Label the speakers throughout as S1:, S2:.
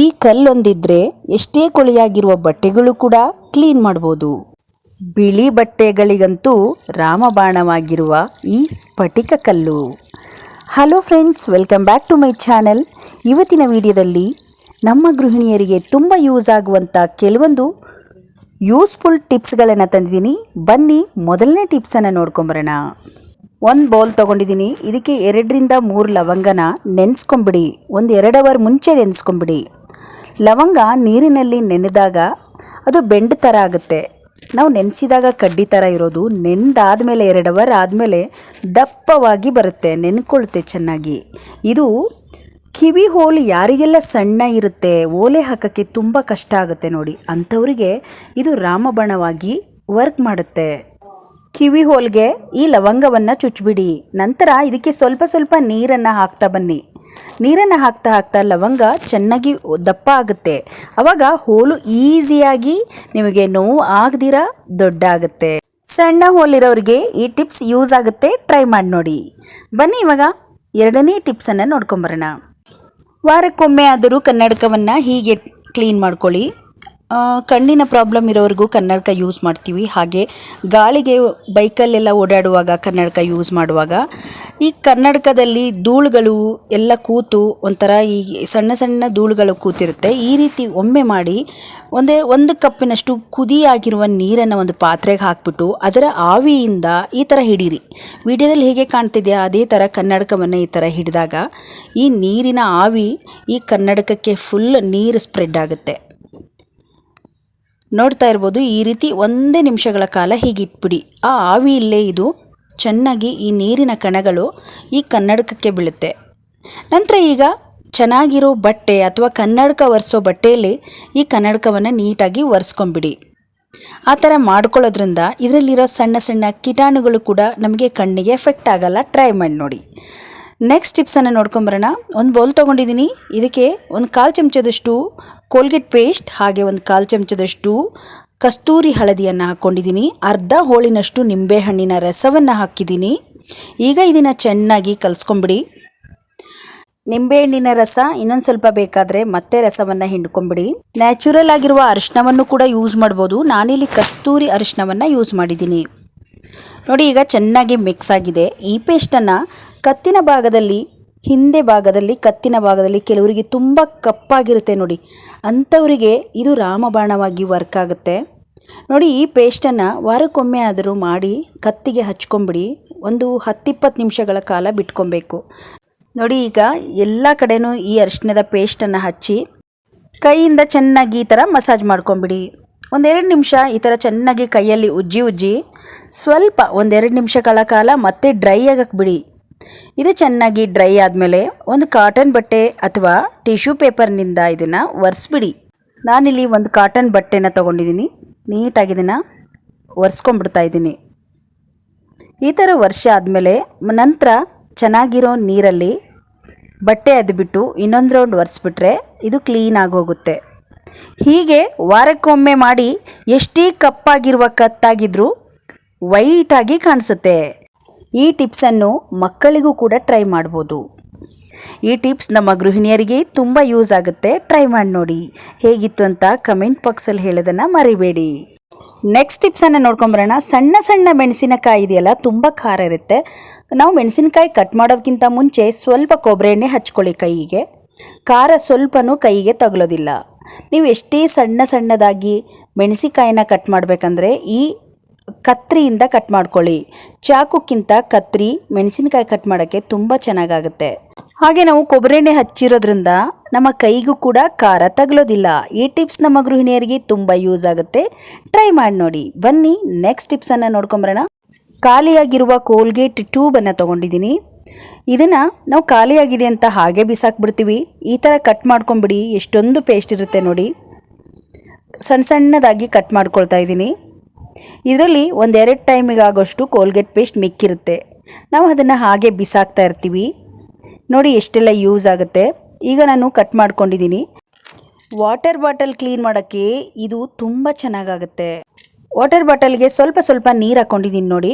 S1: ಈ ಕಲ್ಲೊಂದಿದ್ರೆ ಎಷ್ಟೇ ಕೊಳೆಯಾಗಿರುವ ಬಟ್ಟೆಗಳು ಕೂಡ ಕ್ಲೀನ್ ಮಾಡ್ಬೋದು. ಬಿಳಿ ಬಟ್ಟೆಗಳಿಗಂತೂ ರಾಮಬಾಣವಾಗಿರುವ ಈ ಸ್ಫಟಿಕ ಕಲ್ಲು. Hello friends, welcome back to my channel. ಇವತ್ತಿನ ವಿಡಿಯೋದಲ್ಲಿ ನಮ್ಮ ಗೃಹಿಣಿಯರಿಗೆ ತುಂಬ ಯೂಸ್ ಆಗುವಂಥ ಕೆಲವೊಂದು ಯೂಸ್ಫುಲ್ ಟಿಪ್ಸ್ಗಳನ್ನು ತಂದಿದ್ದೀನಿ. ಬನ್ನಿ, ಮೊದಲನೇ ಟಿಪ್ಸನ್ನು ನೋಡ್ಕೊಂಬರೋಣ. ಒಂದು ಬೌಲ್ ತೊಗೊಂಡಿದ್ದೀನಿ. ಇದಕ್ಕೆ ಎರಡರಿಂದ ಮೂರು ಲವಂಗನ ನೆನೆಸ್ಕೊಂಬಿಡಿ. ಒಂದು ಎರಡು ಅವರ್ ಮುಂಚೆ ನೆನೆಸ್ಕೊಂಬಿಡಿ. ಲವಂಗ ನೀರಿನಲ್ಲಿ ನೆನೆದಾಗ ಅದು ಬೆಂಡ್ ಥರ ಆಗುತ್ತೆ. ನಾವು ನೆನೆಸಿದಾಗ ಕಡ್ಡಿ ಥರ ಇರೋದು ನೆನೆದಾದ್ಮೇಲೆ ಎರಡು ಅವರ್ ಆದಮೇಲೆ ದಪ್ಪವಾಗಿ ಬರುತ್ತೆ, ನೆನ್ಕೊಳ್ಳುತ್ತೆ ಚೆನ್ನಾಗಿ. ಇದು ಕಿವಿ ಹೋಲ್ ಯಾರಿಗೆಲ್ಲ ಸಣ್ಣ ಇರುತ್ತೆ, ಓಲೆ ಹಾಕೋಕ್ಕೆ ತುಂಬ ಕಷ್ಟ ಆಗುತ್ತೆ ನೋಡಿ. ಅಂಥವರಿಗೆ ಇದು ರಾಮಬಣವಾಗಿ ವರ್ಕ್ ಮಾಡುತ್ತೆ. ಕಿವಿ ಹೋಲ್ಗೆ ಈ ಲವಂಗವನ್ನು ಚುಚ್ಚಿಬಿಡಿ ನಂತರ ಇದಕ್ಕೆ ಸ್ವಲ್ಪ ಸ್ವಲ್ಪ ನೀರನ್ನು ಹಾಕ್ತಾ ಬನ್ನಿ. ನೀರನ್ನು ಹಾಕ್ತಾ ಹಾಕ್ತಾ ಲವಂಗ ಚೆನ್ನಾಗಿ ದಪ್ಪ ಆಗುತ್ತೆ. ಅವಾಗ ಹೋಲು ಈಸಿಯಾಗಿ ನಿಮಗೆ ನೋವು ಆಗದಿರ ದೊಡ್ಡ ಆಗುತ್ತೆ ಸಣ್ಣ ಹೋಲಿರೋರಿಗೆ ಈ ಟಿಪ್ಸ್ ಯೂಸ್ ಆಗುತ್ತೆ. ಟ್ರೈ ಮಾಡಿ ನೋಡಿ. ಬನ್ನಿ ಇವಾಗ ಎರಡನೇ ಟಿಪ್ಸನ್ನು ನೋಡ್ಕೊಂಬರೋಣ. ವಾರಕ್ಕೊಮ್ಮೆ ಆದರೂ ಕನ್ನಡಕವನ್ನು ಹೀಗೆ ಕ್ಲೀನ್ ಮಾಡ್ಕೊಳ್ಳಿ. ಕಣ್ಣಿನ ಪ್ರಾಬ್ಲಮ್ ಇರೋರಿಗೂ ಕನ್ನಡಕ ಯೂಸ್ ಮಾಡ್ತೀವಿ. ಹಾಗೆ ಗಾಳಿಗೆ ಬೈಕಲ್ಲೆಲ್ಲ ಓಡಾಡುವಾಗ ಕನ್ನಡಕ ಯೂಸ್ ಮಾಡುವಾಗ ಈ ಕನ್ನಡಕದಲ್ಲಿ ಧೂಳುಗಳು ಎಲ್ಲ ಕೂತು ಒಂಥರ ಈ ಸಣ್ಣ ಸಣ್ಣ ಧೂಳುಗಳು ಕೂತಿರುತ್ತೆ. ಈ ರೀತಿ ಒಮ್ಮೆ ಮಾಡಿ ಒಂದೇ ಒಂದು ಕಪ್ಪಿನಷ್ಟು ಕುದಿಯಾಗಿರುವ ನೀರನ್ನು ಒಂದು ಪಾತ್ರೆಗೆ ಹಾಕ್ಬಿಟ್ಟು ಅದರ ಆವಿಯಿಂದ ಈ ಥರ ಹಿಡೀರಿ. ವಿಡಿಯೋದಲ್ಲಿ ಹೇಗೆ ಕಾಣ್ತಿದೆಯಾ? ಅದೇ ಥರ ಕನ್ನಡಕವನ್ನು ಈ ಥರ ಹಿಡಿದಾಗ ಈ ನೀರಿನ ಆವಿ ಈ ಕನ್ನಡಕಕ್ಕೆ ಫುಲ್ ನೀರು ಸ್ಪ್ರೆಡ್ ಆಗುತ್ತೆ. ನೋಡ್ತಾ ಇರ್ಬೋದು, ಈ ರೀತಿ ಒಂದೇ ನಿಮಿಷಗಳ ಕಾಲ ಹೀಗಿಟ್ಬಿಡಿ. ಆ ಆವಿ ಇಲ್ಲೇ ಇದು. ಚೆನ್ನಾಗಿ ಈ ನೀರಿನ ಕಣಗಳು ಈ ಕನ್ನಡಕಕ್ಕೆ ಬೀಳುತ್ತೆ. ನಂತರ ಈಗ ಚೆನ್ನಾಗಿರೋ ಬಟ್ಟೆ ಅಥವಾ ಕನ್ನಡಕ ಒರೆಸೋ ಬಟ್ಟೆಯಲ್ಲಿ ಈ ಕನ್ನಡಕವನ್ನು ನೀಟಾಗಿ ಒರೆಸ್ಕೊಂಬಿಡಿ. ಆ ಥರ ಮಾಡ್ಕೊಳ್ಳೋದ್ರಿಂದ ಇದರಲ್ಲಿರೋ ಸಣ್ಣ ಸಣ್ಣ ಕೀಟಾಣುಗಳು ಕೂಡ ನಮಗೆ ಕಣ್ಣಿಗೆ ಎಫೆಕ್ಟ್ ಆಗಲ್ಲ. ಟ್ರೈ ಮಾಡಿ ನೋಡಿ. ನೆಕ್ಸ್ಟ್ ಟಿಪ್ಸನ್ನು ನೋಡ್ಕೊಂಬರೋಣ. ಒಂದು ಬೌಲ್ ತೊಗೊಂಡಿದ್ದೀನಿ. ಇದಕ್ಕೆ ಒಂದು ಕಾಲು ಚಮಚದಷ್ಟು ಕೋಲ್ಗೇಟ್ ಪೇಸ್ಟ್ ಹಾಗೆ ಒಂದು ಕಾಲು ಚಮಚದಷ್ಟು ಕಸ್ತೂರಿ ಹಳದಿಯನ್ನು ಹಾಕ್ಕೊಂಡಿದ್ದೀನಿ. ಅರ್ಧ ಹೋಳಿನಷ್ಟು ನಿಂಬೆಹಣ್ಣಿನ ರಸವನ್ನು ಹಾಕಿದ್ದೀನಿ. ಈಗ ಇದನ್ನು ಚೆನ್ನಾಗಿ ಕಲಿಸ್ಕೊಂಬಿಡಿ. ನಿಂಬೆಹಣ್ಣಿನ ರಸ ಇನ್ನೊಂದು ಸ್ವಲ್ಪ ಬೇಕಾದರೆ ಮತ್ತೆ ರಸವನ್ನು ಹಿಂಡ್ಕೊಂಬಿಡಿ. ನ್ಯಾಚುರಲ್ ಆಗಿರುವ ಅರಿಶಿನವನ್ನು ಕೂಡ ಯೂಸ್ ಮಾಡ್ಬೋದು. ನಾನಿಲ್ಲಿ ಕಸ್ತೂರಿ ಅರಿಶಿನವನ್ನು ಯೂಸ್ ಮಾಡಿದ್ದೀನಿ. ನೋಡಿ, ಈಗ ಚೆನ್ನಾಗಿ ಮಿಕ್ಸ್ ಆಗಿದೆ. ಈ ಪೇಸ್ಟನ್ನು ಕತ್ತಿನ ಭಾಗದಲ್ಲಿ ಹಿಂದೆ ಭಾಗದಲ್ಲಿ, ಕತ್ತಿನ ಭಾಗದಲ್ಲಿ ಕೆಲವರಿಗೆ ತುಂಬ ಕಪ್ಪಾಗಿರುತ್ತೆ ನೋಡಿ. ಅಂಥವರಿಗೆ ಇದು ರಾಮಬಾಣವಾಗಿ ವರ್ಕ್ ಆಗುತ್ತೆ. ನೋಡಿ, ಈ ಪೇಸ್ಟನ್ನು ವಾರಕ್ಕೊಮ್ಮೆ ಆದರೂ ಮಾಡಿ, ಕತ್ತಿಗೆ ಹಚ್ಕೊಂಬಿಡಿ, ಒಂದು ಹತ್ತಿಪ್ಪತ್ತು ನಿಮಿಷಗಳ ಕಾಲ ಬಿಟ್ಕೊಬೇಕು. ನೋಡಿ, ಈಗ ಎಲ್ಲ ಕಡೆನೂ ಈ ಅರಿಶಿಣದ ಪೇಸ್ಟನ್ನು ಹಚ್ಚಿ, ಕೈಯಿಂದ ಚೆನ್ನಾಗಿ ಈ ಥರ ಮಸಾಜ್ ಮಾಡ್ಕೊಂಬಿಡಿ. ಒಂದೆರಡು ನಿಮಿಷ ಈ ಥರ ಚೆನ್ನಾಗಿ ಕೈಯಲ್ಲಿ ಉಜ್ಜಿ ಉಜ್ಜಿ, ಸ್ವಲ್ಪ ಒಂದೆರಡು ನಿಮಿಷಗಳ ಕಾಲ ಮತ್ತೆ ಡ್ರೈ ಆಗಕ್ಕೆ ಬಿಡಿ. ಇದು ಚೆನ್ನಾಗಿ ಡ್ರೈ ಆದಮೇಲೆ ಒಂದು ಕಾಟನ್ ಬಟ್ಟೆ ಅಥವಾ ಟಿಶ್ಯೂ ಪೇಪರ್ನಿಂದ ಇದನ್ನು ಒರೆಸ್ಬಿಡಿ. ನಾನಿಲ್ಲಿ ಒಂದು ಕಾಟನ್ ಬಟ್ಟೆನ ತೊಗೊಂಡಿದ್ದೀನಿ ನೀಟಾಗಿ ಇದನ್ನು ಒರೆಸ್ಕೊಂಡ್ಬಿಡ್ತಾ ಇದ್ದೀನಿ ಈ ಥರ ವರ್ಷ ಆದಮೇಲೆ ನಂತರ ಚೆನ್ನಾಗಿರೋ ನೀರಲ್ಲಿ ಬಟ್ಟೆ ಅದ್ಬಿಟ್ಟು ಇನ್ನೊಂದು ರೌಂಡ್ ಒರೆಸ್ಬಿಟ್ರೆ ಇದು ಕ್ಲೀನಾಗಿ ಹೋಗುತ್ತೆ. ಹೀಗೆ ವಾರಕ್ಕೊಮ್ಮೆ ಮಾಡಿ ಎಷ್ಟೇ ಕಪ್ಪಾಗಿರುವ ಕತ್ತಾಗಿದ್ರೂ ವೈಟಾಗಿ ಕಾಣಿಸುತ್ತೆ. ಈ ಟಿಪ್ಸನ್ನು ಮಕ್ಕಳಿಗೂ ಕೂಡ ಟ್ರೈ ಮಾಡ್ಬೋದು. ಈ ಟಿಪ್ಸ್ ನಮ್ಮ ಗೃಹಿಣಿಯರಿಗೆ ತುಂಬ ಯೂಸ್ ಆಗುತ್ತೆ. ಟ್ರೈ ಮಾಡಿ ನೋಡಿ. ಹೇಗಿತ್ತು ಅಂತ ಕಮೆಂಟ್ ಬಾಕ್ಸಲ್ಲಿ ಹೇಳೋದನ್ನು ಮರಿಬೇಡಿ. ನೆಕ್ಸ್ಟ್ ಟಿಪ್ಸನ್ನು ನೋಡ್ಕೊಂಬರೋಣ. ಸಣ್ಣ ಸಣ್ಣ ಮೆಣಸಿನಕಾಯಿ ಇದೆಯಲ್ಲ, ತುಂಬ ಖಾರ ಇರುತ್ತೆ. ನಾವು ಮೆಣಸಿನಕಾಯಿ ಕಟ್ ಮಾಡೋದಕ್ಕಿಂತ ಮುಂಚೆ ಸ್ವಲ್ಪ ಕೊಬ್ಬರಿ ಎಣ್ಣೆ ಹಚ್ಕೊಳ್ಳಿ ಕೈಗೆ. ಖಾರ ಸ್ವಲ್ಪನೂ ಕೈಗೆ ತಗಲೋದಿಲ್ಲ ನೀವು ಎಷ್ಟೇ ಸಣ್ಣ ಸಣ್ಣದಾಗಿ ಮೆಣಸಿಕಾಯಿನ ಕಟ್ ಮಾಡಬೇಕಂದ್ರೆ ಈ ಕತ್ರಿಯಿಂದ ಕಟ್ ಮಾಡ್ಕೊಳ್ಳಿ. ಚಾಕುಕ್ಕಿಂತ ಕತ್ರಿ ಮೆಣಸಿನಕಾಯಿ ಕಟ್ ಮಾಡೋಕ್ಕೆ ತುಂಬ ಚೆನ್ನಾಗಾಗುತ್ತೆ. ಹಾಗೆ ನಾವು ಕೊಬ್ಬರಿ ಎಣ್ಣೆ ಹಚ್ಚಿರೋದ್ರಿಂದ ನಮ್ಮ ಕೈಗೂ ಕೂಡ ಖಾರ ತಗಲೋದಿಲ್ಲ. ಈ ಟಿಪ್ಸ್ ನಮ್ಮ ಗೃಹಿಣಿಯರಿಗೆ ತುಂಬ ಯೂಸ್ ಆಗುತ್ತೆ. ಟ್ರೈ ಮಾಡಿ ನೋಡಿ. ಬನ್ನಿ, ನೆಕ್ಸ್ಟ್ ಟಿಪ್ಸನ್ನು ನೋಡ್ಕೊಂಬರೋಣ. ಖಾಲಿಯಾಗಿರುವ ಕೋಲ್ಗೇಟ್ ಟ್ಯೂಬನ್ನು ತೊಗೊಂಡಿದ್ದೀನಿ. ಇದನ್ನು ನಾವು ಖಾಲಿಯಾಗಿದೆ ಅಂತ ಹಾಗೆ ಬಿಸಾಕ್ಬಿಡ್ತೀವಿ. ಈ ಥರ ಕಟ್ ಮಾಡ್ಕೊಂಬಿಡಿ. ಎಷ್ಟೊಂದು ಪೇಸ್ಟ್ ಇರುತ್ತೆ ನೋಡಿ. ಸಣ್ಣ ಸಣ್ಣದಾಗಿ ಕಟ್ ಮಾಡ್ಕೊಳ್ತಾ ಇದ್ದೀನಿ. ಇದರಲ್ಲಿ ಒಂದೆರಡು ಟೈಮಿಗಾಗೋಷ್ಟು ಕೋಲ್ಗೇಟ್ ಪೇಸ್ಟ್ ಮಿಕ್ಕಿರುತ್ತೆ. ನಾವು ಅದನ್ನು ಹಾಗೆ ಬಿಸಾಕ್ತಾ ಇರ್ತೀವಿ. ನೋಡಿ ಎಷ್ಟೆಲ್ಲ ಯೂಸ್ ಆಗುತ್ತೆ. ಈಗ ನಾನು ಕಟ್ ಮಾಡ್ಕೊಂಡಿದ್ದೀನಿ ವಾಟರ್ ಬಾಟಲ್ ಕ್ಲೀನ್ ಮಾಡೋಕ್ಕೆ ಇದು ತುಂಬ ಚೆನ್ನಾಗಾಗುತ್ತೆ. ವಾಟರ್ ಬಾಟಲ್ಗೆ ಸ್ವಲ್ಪ ಸ್ವಲ್ಪ ನೀರು ಹಾಕ್ಕೊಂಡಿದ್ದೀನಿ ನೋಡಿ.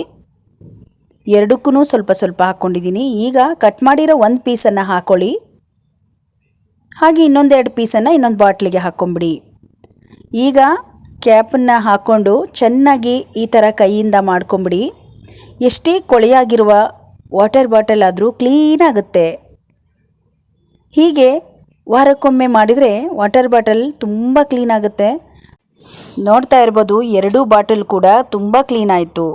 S1: ಎರಡಕ್ಕೂ ಸ್ವಲ್ಪ ಸ್ವಲ್ಪ ಹಾಕ್ಕೊಂಡಿದ್ದೀನಿ ಈಗ ಕಟ್ ಮಾಡಿರೋ ಒಂದು ಪೀಸನ್ನು ಹಾಕ್ಕೊಳ್ಳಿ ಹಾಗೆ ಇನ್ನೊಂದೆರಡು ಪೀಸನ್ನು ಇನ್ನೊಂದು ಬಾಟ್ಲಿಗೆ ಹಾಕ್ಕೊಂಬಿಡಿ ಈಗ ಕ್ಯಾಪನ್ನು ಹಾಕ್ಕೊಂಡು ಚೆನ್ನಾಗಿ ಈ ಥರ ಕೈಯಿಂದ ಮಾಡ್ಕೊಂಬಿಡಿ. ಎಷ್ಟೇ ಕೊಳೆಯಾಗಿರುವ ವಾಟರ್ ಬಾಟಲ್ ಆದರೂ ಕ್ಲೀನ್ ಆಗುತ್ತೆ. ಹೀಗೆ ವಾರಕ್ಕೊಮ್ಮೆ ಮಾಡಿದರೆ ವಾಟರ್ ಬಾಟಲ್ ತುಂಬ ಕ್ಲೀನ್ ಆಗುತ್ತೆ. ನೋಡ್ತಾ ಇರ್ಬೋದು ಎರಡೂ ಬಾಟಲ್ ಕೂಡ ತುಂಬ ಕ್ಲೀನ್ ಆಯಿತು.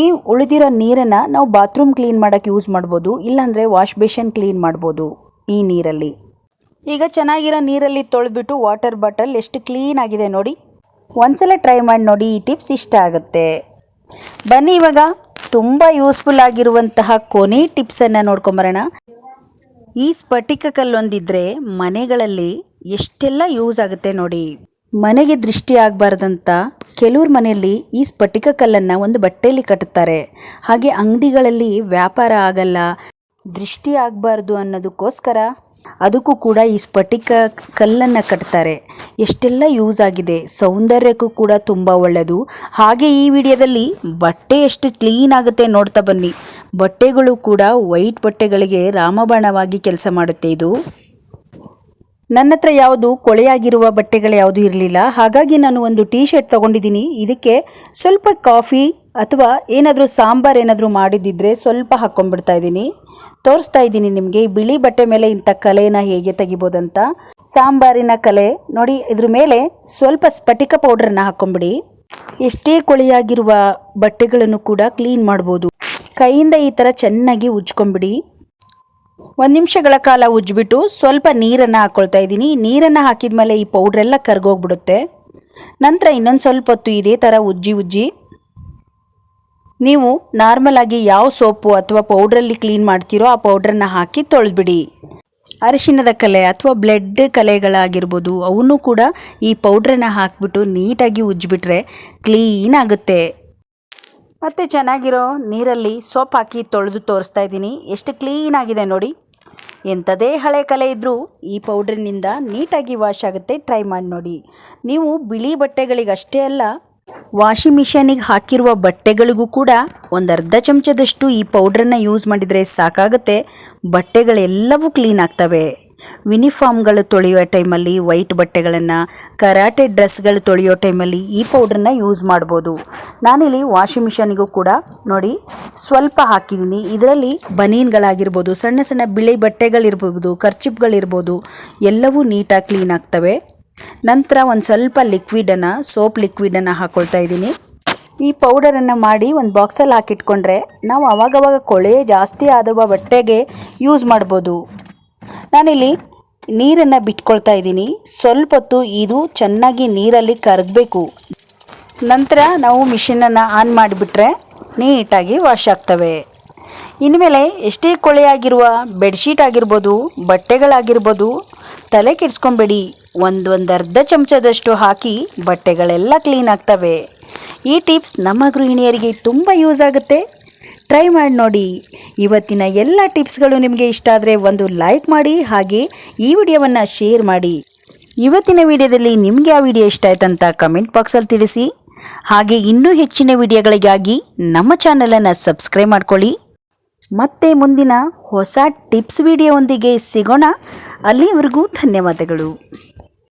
S1: ಈ ಉಳಿದಿರೋ ನೀರನ್ನು ನಾವು ಬಾತ್ರೂಮ್ ಕ್ಲೀನ್ ಮಾಡೋಕ್ಕೆ ಯೂಸ್ ಮಾಡ್ಬೋದು, ಇಲ್ಲಾಂದರೆ ವಾಶ್ ಬೇಷನ್ ಕ್ಲೀನ್ ಮಾಡ್ಬೋದು ಈ ನೀರಲ್ಲಿ. ಈಗ ಚೆನ್ನಾಗಿರೋ ನೀರಲ್ಲಿ ತೊಳೆದ್ಬಿಟ್ಟು ವಾಟರ್ ಬಾಟಲ್ ಎಷ್ಟು ಕ್ಲೀನ್ ಆಗಿದೆ ನೋಡಿ. ಒಂದ್ಸಲ ಟ್ರೈ ಮಾಡಿ ನೋಡಿ ಈ ಟಿಪ್ಸ್ ಇಷ್ಟ ಆಗುತ್ತೆ. ಬನ್ನಿ ಇವಾಗ ತುಂಬ ಯೂಸ್ಫುಲ್ ಆಗಿರುವಂತಹ ಕೊನೆ ಟಿಪ್ಸನ್ನು ನೋಡ್ಕೊಂಬರೋಣ. ಈ ಸ್ಫಟಿಕ ಕಲ್ಲೊಂದಿದ್ರೆ ಮನೆಗಳಲ್ಲಿ ಎಷ್ಟೆಲ್ಲ ಯೂಸ್ ಆಗುತ್ತೆ ನೋಡಿ. ಮನೆಗೆ ದೃಷ್ಟಿ ಆಗಬಾರ್ದಂತ ಕೆಲವ್ರ ಮನೆಯಲ್ಲಿ ಈ ಸ್ಫಟಿಕ ಕಲ್ಲನ್ನು ಒಂದು ಬಟ್ಟೆಯಲ್ಲಿ ಕಟ್ಟುತ್ತಾರೆ ಹಾಗೆ ಅಂಗಡಿಗಳಲ್ಲಿ ವ್ಯಾಪಾರ ಆಗಲ್ಲ, ದೃಷ್ಟಿ ಆಗಬಾರ್ದು ಅನ್ನೋದಕ್ಕೋಸ್ಕರ ಅದಕ್ಕೂ ಕೂಡ ಈ ಸ್ಫಟಿಕ ಕಲ್ಲನ್ನು ಕಟ್ತಾರೆ. ಎಷ್ಟೆಲ್ಲ ಯೂಸ್ ಆಗಿದೆ. ಸೌಂದರ್ಯಕ್ಕೂ ಕೂಡ ತುಂಬ ಒಳ್ಳೆಯದು ಹಾಗೆ ಈ ವಿಡಿಯೋದಲ್ಲಿ ಬಟ್ಟೆ ಎಷ್ಟು ಕ್ಲೀನ್ ಆಗುತ್ತೆ ನೋಡ್ತಾ ಬನ್ನಿ. ಬಟ್ಟೆಗಳು ಕೂಡ ವೈಟ್ ಬಟ್ಟೆಗಳಿಗೆ ರಾಮಬಾಣವಾಗಿ ಕೆಲಸ ಮಾಡುತ್ತೆ ಇದು. ನನ್ನ ಹತ್ರ ಯಾವುದು ಕೊಳೆಯಾಗಿರುವ ಬಟ್ಟೆಗಳು ಯಾವುದು ಇರಲಿಲ್ಲ. ಹಾಗಾಗಿ ನಾನು ಒಂದು ಟೀ ಶರ್ಟ್ ತೊಗೊಂಡಿದ್ದೀನಿ. ಇದಕ್ಕೆ ಸ್ವಲ್ಪ ಕಾಫಿ ಅಥವಾ ಏನಾದರೂ ಸಾಂಬಾರು ಏನಾದರೂ ಮಾಡಿದ್ದಿದ್ರೆ ಸ್ವಲ್ಪ ಹಾಕ್ಕೊಂಡ್ಬಿಡ್ತಾ ಇದ್ದೀನಿ. ತೋರಿಸ್ತಾ ಇದ್ದೀನಿ ನಿಮಗೆ ಬಿಳಿ ಬಟ್ಟೆ ಮೇಲೆ ಇಂಥ ಕಲೆಯನ್ನು ಹೇಗೆ ತೆಗಿಬೋದಂತ. ಸಾಂಬಾರಿನ ಕಲೆ, ನೋಡಿ, ಇದ್ರ ಮೇಲೆ ಸ್ವಲ್ಪ ಸ್ಫಟಿಕ ಪೌಡ್ರನ್ನ ಹಾಕ್ಕೊಂಬಿಡಿ. ಎಷ್ಟೇ ಕೊಳೆಯಾಗಿರುವ ಬಟ್ಟೆಗಳನ್ನು ಕೂಡ ಕ್ಲೀನ್ ಮಾಡ್ಬೋದು. ಕೈಯಿಂದ ಈ ಥರ ಚೆನ್ನಾಗಿ ಉಜ್ಕೊಂಬಿಡಿ. ಒಂದು ನಿಮಿಷಗಳ ಕಾಲ ಉಜ್ಜಿಬಿಟ್ಟು ಸ್ವಲ್ಪ ನೀರನ್ನು ಹಾಕ್ಕೊಳ್ತಾ ಇದ್ದೀನಿ. ನೀರನ್ನು ಹಾಕಿದ ಮೇಲೆ ಈ ಪೌಡ್ರೆಲ್ಲ ಕರ್ಗೋಗ್ಬಿಡುತ್ತೆ. ನಂತರ ಇನ್ನೊಂದು ಸ್ವಲ್ಪ ಹೊತ್ತು ಇದೇ ಥರ ಉಜ್ಜಿ ಉಜ್ಜಿ ನೀವು ನಾರ್ಮಲ್ ಆಗಿ ಯಾವ ಸೋಪು ಅಥವಾ ಪೌಡ್ರಲ್ಲಿ ಕ್ಲೀನ್ ಮಾಡ್ತೀರೋ ಆ ಪೌಡ್ರನ್ನ ಹಾಕಿ ತೊಳೆದ್ಬಿಡಿ. ಅರಿಶಿನದ ಕಲೆ ಅಥವಾ ಬ್ಲಡ್ ಕಲೆಗಳಾಗಿರ್ಬೋದು, ಅವನ್ನೂ ಕೂಡ ಈ ಪೌಡ್ರನ್ನ ಹಾಕಿಬಿಟ್ಟು ನೀಟಾಗಿ ಉಜ್ಜಿಬಿಟ್ರೆ ಕ್ಲೀನ್ ಆಗುತ್ತೆ. ಮತ್ತು ಚೆನ್ನಾಗಿರೋ ನೀರಲ್ಲಿ ಸೋಪ್ ಹಾಕಿ ತೊಳೆದು ತೋರಿಸ್ತಾ ಇದ್ದೀನಿ. ಎಷ್ಟು ಕ್ಲೀನ್ ಆಗಿದೆ ನೋಡಿ. ಎಂಥದೇ ಹಳೆ ಕಲೆ ಇದ್ದರೂ ಈ ಪೌಡ್ರಿನಿಂದ ನೀಟಾಗಿ ವಾಶ್ ಆಗುತ್ತೆ. ಟ್ರೈ ಮಾಡಿ ನೋಡಿ. ನೀವು ಬಿಳಿ ಬಟ್ಟೆಗಳಿಗಷ್ಟೇ ಅಲ್ಲ ವಾಷಿಂಗ್ ಮಿಷನಿಗೆ ಹಾಕಿರುವ ಬಟ್ಟೆಗಳಿಗೂ ಕೂಡ ಒಂದು ಅರ್ಧ ಚಮಚದಷ್ಟು ಈ ಪೌಡ್ರನ್ನು ಯೂಸ್ ಮಾಡಿದರೆ ಸಾಕಾಗುತ್ತೆ. ಬಟ್ಟೆಗಳೆಲ್ಲವೂ ಕ್ಲೀನ್ ಆಗ್ತವೆ. ಯೂನಿಫಾರ್ಮ್ಗಳು ತೊಳೆಯೋ ಟೈಮಲ್ಲಿ, ವೈಟ್ ಬಟ್ಟೆಗಳನ್ನು, ಕರಾಟೆ ಡ್ರೆಸ್ಗಳು ತೊಳೆಯೋ ಟೈಮಲ್ಲಿ ಈ ಪೌಡ್ರನ್ನ ಯೂಸ್ ಮಾಡ್ಬೋದು. ನಾನಿಲ್ಲಿ ವಾಷಿಂಗ್ ಮಿಷನಿಗೂ ಕೂಡ ನೋಡಿ ಸ್ವಲ್ಪ ಹಾಕಿದ್ದೀನಿ. ಇದರಲ್ಲಿ ಬನೀನ್ಗಳಾಗಿರ್ಬೋದು, ಸಣ್ಣ ಸಣ್ಣ ಬಿಳಿ ಬಟ್ಟೆಗಳಿರ್ಬೋದು ಖರ್ಚಿಪ್ಗಳಿರ್ಬೋದು ಎಲ್ಲವೂ ನೀಟಾಗಿ ಕ್ಲೀನ್ ಆಗ್ತವೆ. ನಂತರ ಒಂದು ಸ್ವಲ್ಪ ಲಿಕ್ವಿಡನ್ನು ಸೋಪ್ ಲಿಕ್ವಿಡನ್ನು ಹಾಕ್ಕೊಳ್ತಾ ಇದ್ದೀನಿ. ಈ ಪೌಡರನ್ನು ಮಾಡಿ ಒಂದು ಬಾಕ್ಸಲ್ಲಿ ಹಾಕಿಟ್ಕೊಂಡ್ರೆ ನಾವು ಅವಾಗವಾಗ ಕೊಳೆ ಜಾಸ್ತಿ ಆದವ ಬಟ್ಟೆಗೆ ಯೂಸ್ ಮಾಡ್ಬೋದು. ನಾನಿಲ್ಲಿ ನೀರನ್ನು ಬಿಟ್ಕೊಳ್ತಾ ಇದ್ದೀನಿ. ಸ್ವಲ್ಪ ಹೊತ್ತು ಇದು ಚೆನ್ನಾಗಿ ನೀರಲ್ಲಿ ಕರಗಬೇಕು. ನಂತರ ನಾವು ಮಿಷಿನನ್ನು ಆನ್ ಮಾಡಿಬಿಟ್ರೆ ನೀಟಾಗಿ ವಾಶ್ ಆಗ್ತವೆ. ಇನ್ಮೇಲೆ ಎಷ್ಟೇ ಕೊಳೆಯಾಗಿರುವ ಬೆಡ್ಶೀಟ್ ಆಗಿರ್ಬೋದು, ಬಟ್ಟೆಗಳಾಗಿರ್ಬೋದು ತಲೆ ಕೆಡಿಸ್ಕೊಬೇಡಿ. ಒಂದೊಂದು ಒಂದು ಅರ್ಧ ಚಮಚದಷ್ಟು ಹಾಕಿ ಬಟ್ಟೆಗಳೆಲ್ಲ ಕ್ಲೀನ್ ಆಗ್ತವೆ. ಈ ಟಿಪ್ಸ್ ನಮ್ಮ ಗೃಹಿಣಿಯರಿಗೆ ತುಂಬ ಯೂಸ್ ಆಗುತ್ತೆ. ಟ್ರೈ ಮಾಡಿ ನೋಡಿ. ಇವತ್ತಿನ ಎಲ್ಲ ಟಿಪ್ಸ್ಗಳು ನಿಮಗೆ ಇಷ್ಟ ಆದರೆ ಒಂದು ಲೈಕ್ ಮಾಡಿ ಹಾಗೆ ಈ ವಿಡಿಯೋವನ್ನು ಶೇರ್ ಮಾಡಿ. ಇವತ್ತಿನ ವಿಡಿಯೋದಲ್ಲಿ ನಿಮಗೆ ಆ ವಿಡಿಯೋ ಇಷ್ಟ ಆಯ್ತಂತ ಕಮೆಂಟ್ ಬಾಕ್ಸಲ್ಲಿ ತಿಳಿಸಿ. ಹಾಗೆ ಇನ್ನೂ ಹೆಚ್ಚಿನ ವಿಡಿಯೋಗಳಿಗಾಗಿ ನಮ್ಮ ಚಾನಲನ್ನು ಸಬ್ಸ್ಕ್ರೈಬ್ ಮಾಡ್ಕೊಳ್ಳಿ. ಮತ್ತೆ ಮುಂದಿನ ಹೊಸ ಟಿಪ್ಸ್ ವಿಡಿಯೋವೊಂದಿಗೆ ಸಿಗೋಣ. ಅಲ್ಲಿವರೆಗೂ ಧನ್ಯವಾದಗಳು.